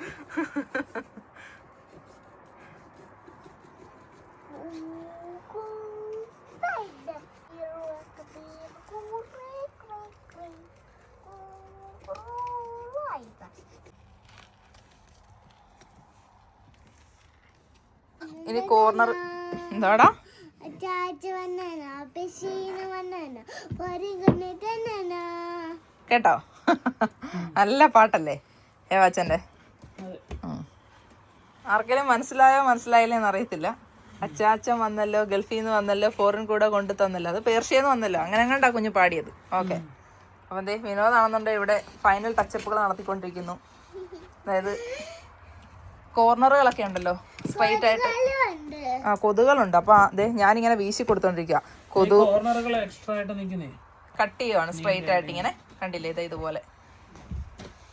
ഇനി കോർണർ എന്താടാ? കേട്ടോ? നല്ല പാട്ടല്ലേ ഏ അതെ ആർക്കെങ്കിലും മനസ്സിലായോ മനസ്സിലായില്ലേ അറിയത്തില്ല. അച്ചാച്ചൻ വന്നല്ലോ ഗൾഫിൽ നിന്ന് വന്നല്ലോ ഫോറിൻ കൂടെ കൊണ്ടു തന്നല്ലോ. അത് പേർഷ്യന്ന് വന്നല്ലോ. അങ്ങനെ അങ്ങോട്ടാ കുഞ്ഞു പാടിയത്. ഓക്കെ. അപ്പം എന്തേ വിനോദാണെന്നുണ്ടെങ്കിൽ ഇവിടെ ഫൈനൽ ടച്ചപ്പുകൾ നടത്തിക്കൊണ്ടിരിക്കുന്നു. അതായത് കോർണറുകളൊക്കെ ഉണ്ടല്ലോ. സ്ട്രൈറ്റ് ആയിട്ട്. ആ കൊതുകളുണ്ട് അപ്പൊ അതെ ഞാനിങ്ങനെ വീശി കൊടുത്തോണ്ടിരിക്കുക കൊതു കട്ട് ചെയ്യുവാണ് സ്ട്രൈറ്റ് ആയിട്ട് ഇങ്ങനെ. കണ്ടില്ലേ? ഇതാ ഇതുപോലെ.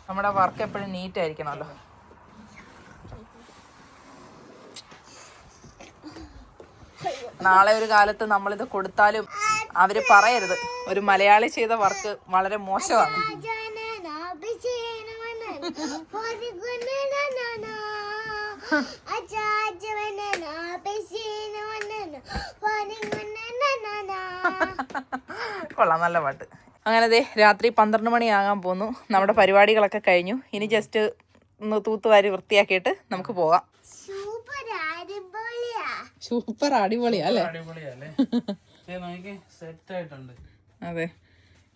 നമ്മുടെ വർക്ക് എപ്പോഴും നീറ്റ് ആയിരിക്കണമല്ലോ. നാളെ ഒരു കാലത്ത് നമ്മളിത് കൊടുത്താലും അവർ പറയരുത്. ഒരു മലയാളി ചെയ്ത വർക്ക് വളരെ മോശമാണ്. കൊള്ളാം നല്ല പാട്ട്. അങ്ങനെ അതെ രാത്രി പന്ത്രണ്ട് മണിയാകാൻ പോന്നു. നമ്മുടെ പരിപാടികളൊക്കെ കഴിഞ്ഞു. ഇനി ജസ്റ്റ് ഒന്ന് തൂത്തുവാരി വൃത്തിയാക്കിയിട്ട് നമുക്ക് പോകാം. സൂപ്പർ അടിപൊളിയാ അല്ലേ? അതെ.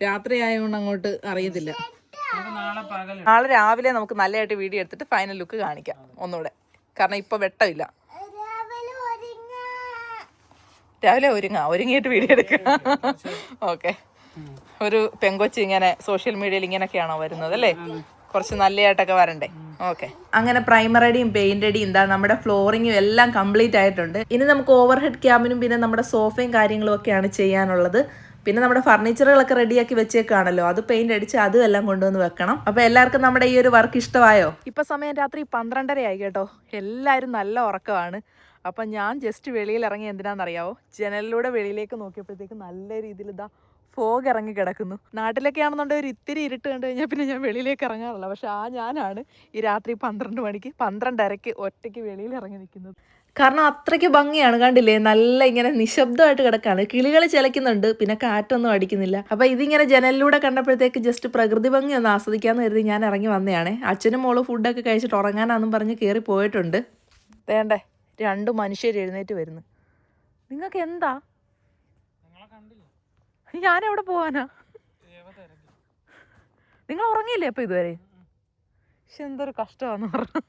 രാത്രി ആയതുകൊണ്ട് അങ്ങോട്ട് അറിയത്തില്ല. നാളെ രാവിലെ നമുക്ക് നല്ലതായിട്ട് വീഡിയോ എടുത്തിട്ട് ഫൈനൽ ലുക്ക് കാണിക്കാം ഒന്നുകൂടെ. കാരണം ഇപ്പൊ വെട്ടമില്ല. രാവിലെ ഒരുങ്ങാ. ഒരുങ്ങിയിട്ട് വീഡിയോ എടുക്കാം. ഓക്കെ. ഒരു പെങ്കൊച്ചി ഇങ്ങനെ സോഷ്യൽ മീഡിയയിൽ ഇങ്ങനെയൊക്കെയാണോ വരുന്നത് അല്ലേ? കുറച്ച് നല്ലതായിട്ടൊക്കെ വരണ്ടേ? ഓക്കെ. അങ്ങനെ പ്രൈമറടിയും പെയിന്റ് അടിയും എന്താ നമ്മുടെ ഫ്ലോറിങ്ങും എല്ലാം കംപ്ലീറ്റ് ആയിട്ടുണ്ട്. ഇനി നമുക്ക് ഓവർഹെഡ് ക്യാബിനും പിന്നെ നമ്മുടെ സോഫയും കാര്യങ്ങളും ഒക്കെയാണ് ചെയ്യാനുള്ളത്. പിന്നെ നമ്മുടെ ഫർണിച്ചറുകളൊക്കെ റെഡിയാക്കി വെച്ചേക്കാണല്ലോ. അത് പെയിന്റ് അടിച്ച് അതും എല്ലാം കൊണ്ടുവന്ന് വെക്കണം. അപ്പൊ എല്ലാവർക്കും നമ്മുടെ ഈ ഒരു വർക്ക് ഇഷ്ടമായോ? ഇപ്പൊ സമയം രാത്രി പന്ത്രണ്ടര ആയി കേട്ടോ. എല്ലാവരും നല്ല ഉറക്കമാണ്. അപ്പം ഞാൻ ജസ്റ്റ് വെളിയിൽ ഇറങ്ങി എന്തിനാണെന്നറിയാവോ? ജനലിലൂടെ വെളിയിലേക്ക് നോക്കിയപ്പോഴത്തേക്ക് നല്ല രീതിയിൽ ഇതാ ഫോഗ് ഇറങ്ങി കിടക്കുന്നു. നാട്ടിലൊക്കെ ആണെന്നുണ്ടെങ്കിൽ ഒരു ഇത്തിരി ഇരുട്ട് കണ്ടു കഴിഞ്ഞാൽ പിന്നെ ഞാൻ വെളിയിലേക്ക് ഇറങ്ങാറില്ല. പക്ഷെ ആ ഞാനാണ് ഈ രാത്രി പന്ത്രണ്ട് മണിക്ക് പന്ത്രണ്ടരയ്ക്ക് ഒറ്റയ്ക്ക് വെളിയിൽ ഇറങ്ങി നിൽക്കുന്നത്. കാരണം അത്രയ്ക്ക് ഭംഗിയാണ് കണ്ടില്ലേ? നല്ല ഇങ്ങനെ നിശബ്ദമായിട്ട് കിടക്കാണ്. കിളികൾ ചിലയ്ക്കുന്നുണ്ട് പിന്നെ കാറ്റൊന്നും അടിക്കുന്നില്ല. അപ്പൊ ഇതിങ്ങനെ ജനലിലൂടെ കണ്ടപ്പോഴത്തേക്ക് ജസ്റ്റ് പ്രകൃതി ഭംഗി ഒന്ന് ആസ്വദിക്കാന്ന് കരുതി ഞാൻ ഇറങ്ങി വന്നതാണ് അച്ഛനും മോൾ ഫുഡൊക്കെ കഴിച്ചിട്ട് ഉറങ്ങാനാന്നും പറഞ്ഞ് കയറി പോയിട്ടുണ്ട്. വേണ്ടേ? രണ്ട് മനുഷ്യർ എഴുന്നേറ്റ് വരുന്നു. നിങ്ങൾക്ക് എന്താ? ഞാനെവിടെ പോവാനാ? നിങ്ങൾ ഉറങ്ങിയില്ലേ അപ്പൊ ഇതുവരെ? പക്ഷെ എന്തൊരു കഷ്ടമാന്ന് പറഞ്ഞു.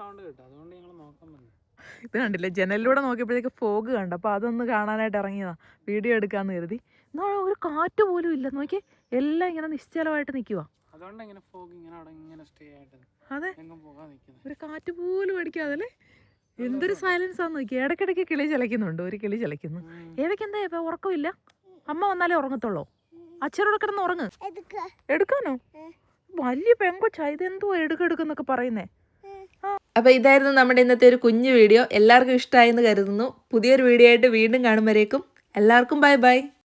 സൗണ്ട് കേട്ടോ. അതുകൊണ്ട് ഞങ്ങൾ നോക്കാൻ ഇത് കണ്ടില്ലേ? ജനലിലൂടെ നോക്കിയപ്പോഴേക്ക് ഫോഗ് കണ്ടു. അപ്പോൾ അതൊന്ന് കാണാനായിട്ട് ഇറങ്ങിയതാ. വീഡിയോ എടുക്കാന്ന് കരുതി. എന്നാ ഒരു കാറ്റ് പോലും ഇല്ല. നോക്കി എല്ലാം ഇങ്ങനെ നിശ്ചലമായിട്ട് നിൽക്കുക അതുകൊണ്ട് ഇങ്ങനെ ഫോഗ് ഇങ്ങനെ അവിടെ ഇങ്ങനെ സ്റ്റേ ആയിട്ട് അതെ. ഒരു കാറ്റ് പോലും അടിക്കാതെ എന്തൊരു സൈലൻസ് ആന്ന് നോക്കി ഇടയ്ക്കിടയ്ക്ക് കിളി ചിലയ്ക്കുന്നുണ്ട് ഒരു കിളി ചിലയ്ക്കുന്നു ഏവയ്ക്ക് എന്താ ഇപ്പൊ? ഉറക്കമില്ല? അമ്മ വന്നാലേ ഉറങ്ങത്തുള്ളൂ. അച്ഛനോട് കിടന്ന് ഉറങ്ങ്. എടുക്ക. എടുക്കാനോ? വലിയ പെങ്കൊച്ചാ. ഇതെന്തോ എടുക്കെടുക്കെന്നൊക്കെ പറയുന്നേ. അപ്പൊ ഇതായിരുന്നു നമ്മുടെ ഇന്നത്തെ ഒരു കുഞ്ഞു വീഡിയോ. എല്ലാവർക്കും ഇഷ്ടമായി എന്ന് കരുതുന്നു. പുതിയൊരു വീഡിയോ ആയിട്ട് വീണ്ടും കാണുമ്പോഴേക്കും എല്ലാവർക്കും ബൈ ബൈ